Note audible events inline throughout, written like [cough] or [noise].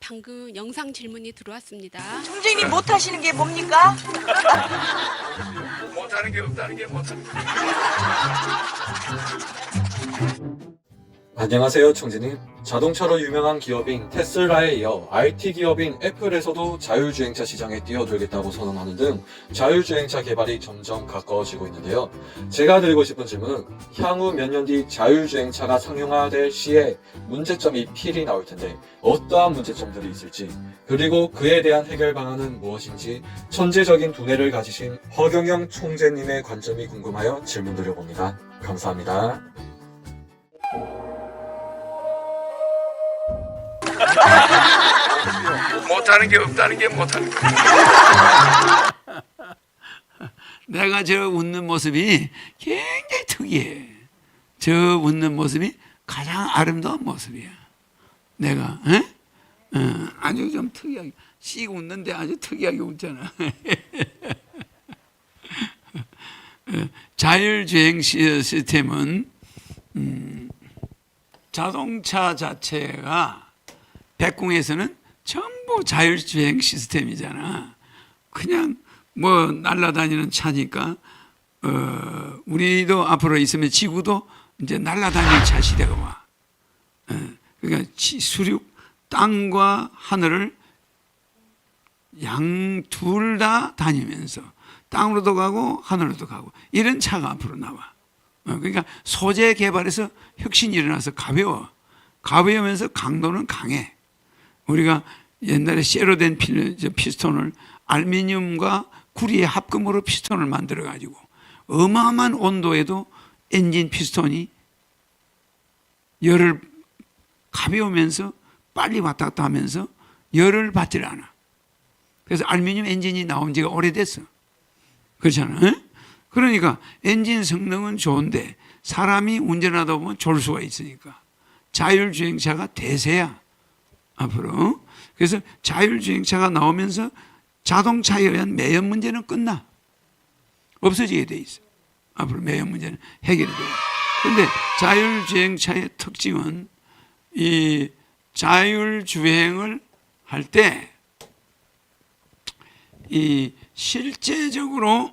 방금 영상 질문이 들어왔습니다. 총재님 못 하시는 게 뭡니까? 못하는 게 없다는 게 못하는 게. 안녕하세요, 총재님. 자동차로 유명한 기업인 테슬라에 이어 IT 기업인 애플에서도 자율주행차 시장에 뛰어들겠다고 선언하는 등 자율주행차 개발이 점점 가까워지고 있는데요. 제가 드리고 싶은 질문은 향후 몇 년 뒤 자율주행차가 상용화될 시에 문제점이 필히 나올 텐데 어떠한 문제점들이 있을지 그리고 그에 대한 해결 방안은 무엇인지 천재적인 두뇌를 가지신 허경영 총재님의 관점이 궁금하여 질문 드려봅니다. 감사합니다. [laughs] 못하는 게 없다는 게 못하는 게. [laughs] 내가 저 웃는 모습이 굉장히 특이해. 저 웃는 모습이 가장 아름다운 모습이야. 내가 에? 어, 아주 좀 특이하게 씩 웃는데 아주 특이하게 웃잖아. 어, [laughs] 자율주행 시- 시스템은 음, 자동차 자체가 백궁에서는 전부 자율주행 시스템이잖아. 그냥 뭐 날아다니는 차니까 어, 우리도 앞으로 있으면 지구도 이제 날아다니는 차 시대가 와. 어, 그러니까 지- 수륙 땅과 하늘을 양 둘 다 다니면서 땅으로도 가고 하늘로도 가고 이런 차가 앞으로 나와. 어, 그러니까 소재 개발에서 혁신이 일어나서 가벼워. 가벼우면서 강도는 강해. 우리가 옛날에 쇠로 된 피스톤을 알루미늄과 구리의 합금으로 피스톤을 만들어 가지고 어마어마한 온도에도 엔진 피스톤이 열을 가벼우면서 빨리 왔다 갔다 하면서 열을 받질 않아. 그래서 알루미늄 엔진이 나온 지가 오래됐어. 그렇잖아. 응? 그러니까 엔진 성능은 좋은데 사람이 운전하다 보면 졸 수가 있으니까 자율주행차가 대세야. 앞으로. 그래서 자율주행차가 나오면서 자동차에 의한 매연 문제는 끝나. 없어지게 돼 있어. 앞으로 매연 문제는 해결이 돼요. 근데 자율주행차의 특징은 이 자율주행을 할 때 이 실제적으로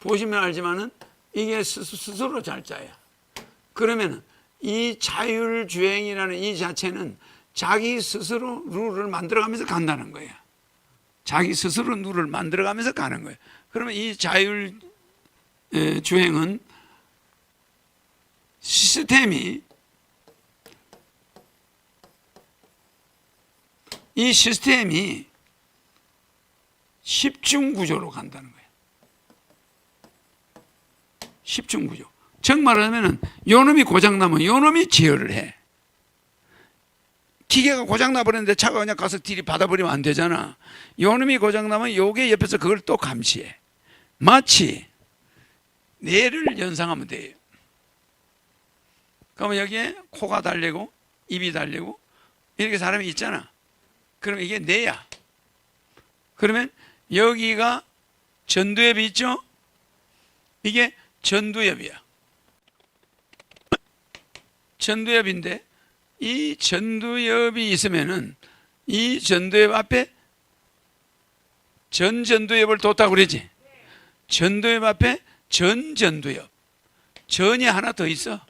보시면 알지만은 이게 스- 스스로 잘자야. 그러면은 이 자율주행이라는 이 자체는 자기 스스로 룰을 만들어가면서 간다는 거야. 자기 스스로 룰을 만들어가면서 가는 거야. 그러면 이 자율 에, 주행은 시스템이 이 시스템이 십중 구조로 간다는 거예요. 십중 구조. 정말하면은 요놈이 고장 나면 요놈이 제어를 해. 기계가 고장 나 버렸는데 차가 그냥 가서 딜이 받아버리면 안 되잖아. 요놈이 고장 나면 요게 옆에서 그걸 또 감시해. 마치 뇌를 연상하면 돼요. 그러면 여기에 코가 달리고 입이 달리고 이렇게 사람이 있잖아. 그럼 이게 뇌야. 그러면 여기가 전두엽이 있죠? 이게 전두엽이야. 전두엽인데 이 전두엽이 있으면은 이 전두엽 앞에 전전두엽을 뒀다고 그러지. 전두엽 앞에 전전두엽. 전이 하나 더 있어.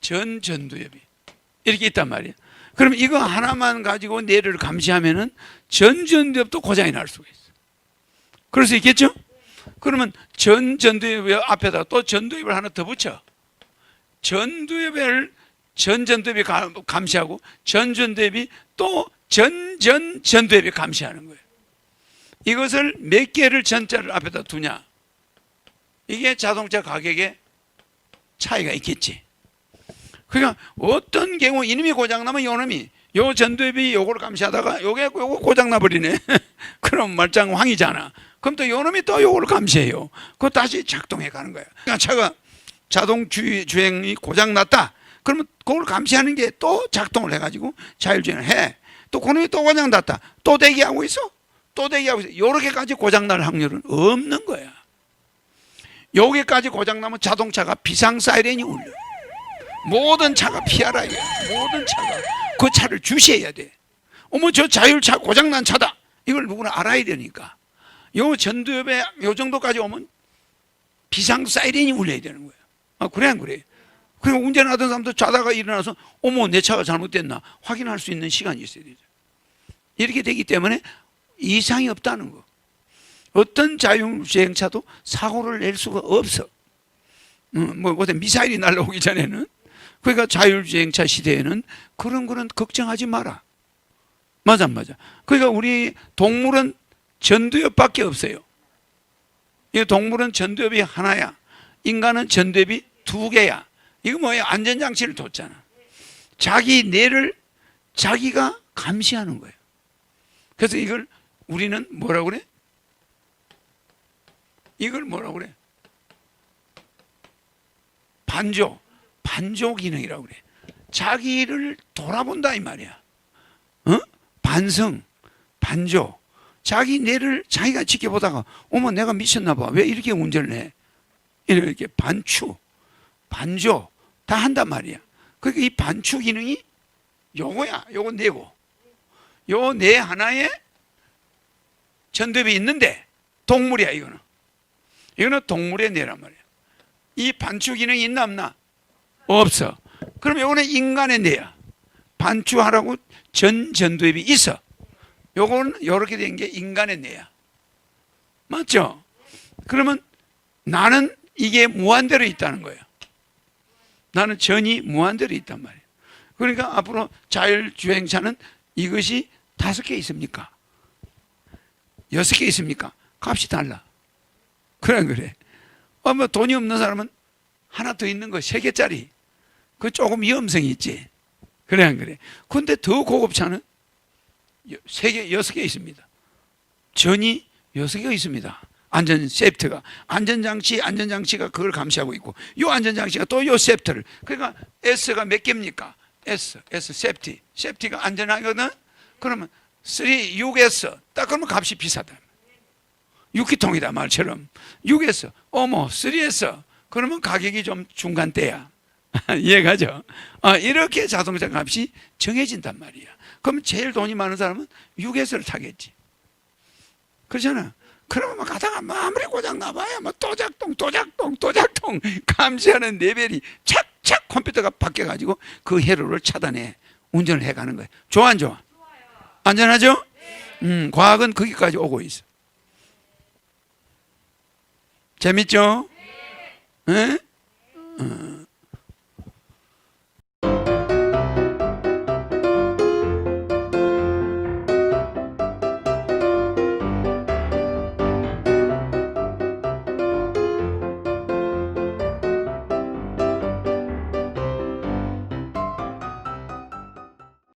전전두엽이. 이렇게 있단 말이야. 그럼 이거 하나만 가지고 뇌를 감시하면은 전전두엽도 고장이 날 수가 있어. 그럴 수 있겠죠? 그러면 전전두엽 앞에다 또 전두엽을 하나 더 붙여. 전두엽을 전전두엽이 가- 감시하고 전전두엽이 또 전전전두엽이 감시하는 거예요. 이것을 몇 개를 전자를 앞에다 두냐? 이게 자동차 가격에 차이가 있겠지. 그러니까 어떤 경우 이놈이 고장 나면 요놈이 요 전두엽이 요걸 감시하다가 요게 요거 고장 나버리네. [laughs] 그럼 말짱 황이잖아. 그럼 또 요놈이 또 요걸 감시해요. 그거 다시 작동해 가는 거야. 그러니까 차가 자동 주, 주행이 고장 났다. 그러면 그걸 감시하는 게 또 작동을 해가지고 자율주행을 해. 또 그놈이 또 고장 났다. 또 대기하고 있어. 또 대기하고 있어. 요렇게까지 고장 날 확률은 없는 거야. 여기까지 고장 나면 자동차가 비상 사이렌이 울려. 모든 차가 피하라. 모든 차가 그 차를 주시해야 돼. 어머 저 자율차 고장 난 차다. 이걸 누구나 알아야 되니까. 요 전두엽에 요 정도까지 오면 비상 사이렌이 울려야 되는 거예요. 아, 그래 안 그래? 그리고 운전하던 사람도 자다가 일어나서 어머 내 차가 잘못됐나 확인할 수 있는 시간이 있어야 되죠. 이렇게 되기 때문에 이상이 없다는 거. 어떤 자율주행차도 사고를 낼 수가 없어. 음, 뭐 어떤 미사일이 날라오기 전에는 그러니까 자율주행차 시대에는 그런 거는 걱정하지 마라. 맞아 맞아. 그러니까 우리 동물은 전두엽밖에 없어요. 이 동물은 전두엽이 하나야. 인간은 전두엽이 두 개야. 이거 뭐야? 안전장치를 뒀잖아. 자기 뇌를 자기가 감시하는 거예요. 그래서 이걸 우리는 뭐라고 그래? 이걸 뭐라고 그래? 반조, 반조 기능이라고 그래. 자기를 돌아본다 이 말이야. 어? 반성, 반조. 자기 뇌를 자기가 지켜보다가 어머 내가 미쳤나 봐. 왜 이렇게 운전을 해? 이렇게 반추, 반조 다 한단 말이야. 그러니까 이 반추 기능이 요거야. 요거 뇌고. 요뇌 하나에 전두엽이 있는데 동물이야 이거는. 이거는 동물의 뇌란 말이야. 이 반추 기능이 있나 없나? 없어. 그럼 요거는 인간의 뇌야. 반추하라고 전 전두엽이 있어. 요거는 요렇게 된 게 인간의 뇌야. 맞죠? 그러면 나는 이게 무한대로 있다는 거예요. 나는 전이 무한대로 있단 말이에요. 그러니까 앞으로 자율주행차는 이것이 다섯 개 있습니까? 여섯 개 있습니까? 값이 달라. 그래, 안 그래. 어, 뭐 돈이 없는 사람은 하나 더 있는 거 세 개짜리. 그 조금 위험성이 있지. 그래, 안 그래. 근데 더 고급차는 여- 세 개, 여섯 개 있습니다. 전이 여섯 개가 있습니다. 안전 세프트가 안전장치 안전장치가 그걸 감시하고 있고 요 안전장치가 또 요 세프트를. 그러니까 S가 몇 개입니까? S S 세프티. 세프티가 안전하거든? 그러면 3 6S 딱 그러면 값이 비싸다. 6기통이다 말처럼. 6S 어머 3S 그러면 가격이 좀 중간대야. [laughs] 이해가죠? 아, 이렇게 자동차 값이 정해진단 말이야. 그럼 제일 돈이 많은 사람은 6S를 타겠지. 그렇잖아. 그러면 막 가다가 뭐 아무리 고장 나봐야 뭐 또작동 또작동 또작동 감시하는 레벨이 착착 컴퓨터가 바뀌어가지고 그 회로를 차단해 운전을 해가는 거예요. 좋아 안 좋아? 안전하죠? 음, 과학은 거기까지 오고 있어. 재밌죠? 예? 어.